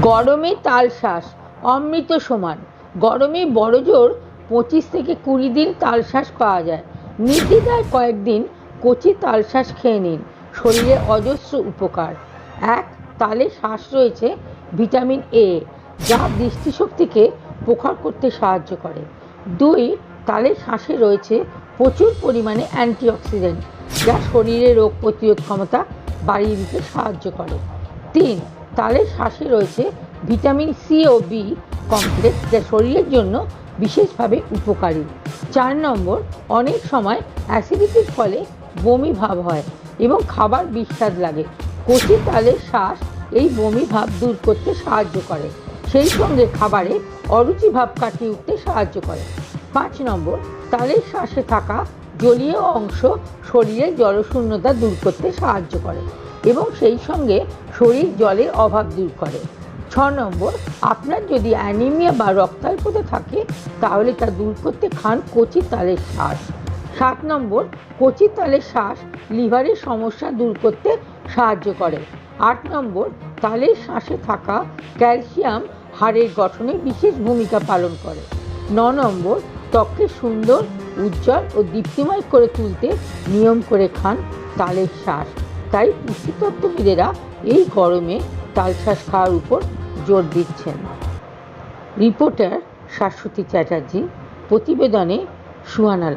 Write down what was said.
গরমে তালশ্বাস অমৃত সমান। গরমে বড়জোর পঁচিশ থেকে কুড়ি দিন তালশ্বাস পাওয়া যায়। নির্দ্বিধায় কয়েকদিন কচি তালশ্বাস খেয়ে নিন। শরীরে অজস্র উপকার। এক, তালে শ্বাস রয়েছে ভিটামিন এ, যা দৃষ্টিশক্তিকে প্রখর করতে সাহায্য করে। দুই, তালে শ্বাসে রয়েছে প্রচুর পরিমাণে অ্যান্টিঅক্সিডেন্ট, যা শরীরে রোগ প্রতিরোধ ক্ষমতা বাড়িয়ে দিতে সাহায্য করে। তিন তালের শ্বাসে রয়েছে ভিটামিন সি ও বি কমপ্লেক্স যা শরীরের জন্য বিশেষভাবে উপকারী। চার নম্বর, অনেক সময় অ্যাসিডিটির ফলে বমি ভাব হয় এবং খাবার বিস্বাদ লাগে। কচি তালের শ্বাস এই বমি ভাব দূর করতে সাহায্য করে। সেই সঙ্গে খাবারে অরুচি ভাব কাটিয়ে উঠতে সাহায্য করে। পাঁচ নম্বর, তালের শ্বাসে থাকা জলীয় অংশ শরীরে জলশূন্যতা দূর করতে সাহায্য করে। এবং সেই সঙ্গে শরীর জলের অভাব দূর করে। ছ নম্বর, আপনার যদি অ্যানিমিয়া বা রক্তাল্পতা থাকে, তাহলে তা দূর করতে খান কচি তালের শ্বাস। সাত নম্বর, কচি তালের শ্বাস লিভারের সমস্যা দূর করতে সাহায্য করে। আট নম্বর, তালের শ্বাসে থাকা ক্যালসিয়াম হাড়ের গঠনে বিশেষ ভূমিকা পালন করে। ন নম্বর, ত্বককে সুন্দর, উজ্জ্বল ও দীপ্তিময় করে তুলতে নিয়ম করে খান তালের শ্বাস। তাই পুষ্টিতত্ত্ববিদেরা এই গরমে তাল শ্বাস খাওয়ার উপর জোর দিচ্ছেন। রিপোর্টার শাশ্বতী চ্যাটার্জি প্রতিবেদনে সুহানা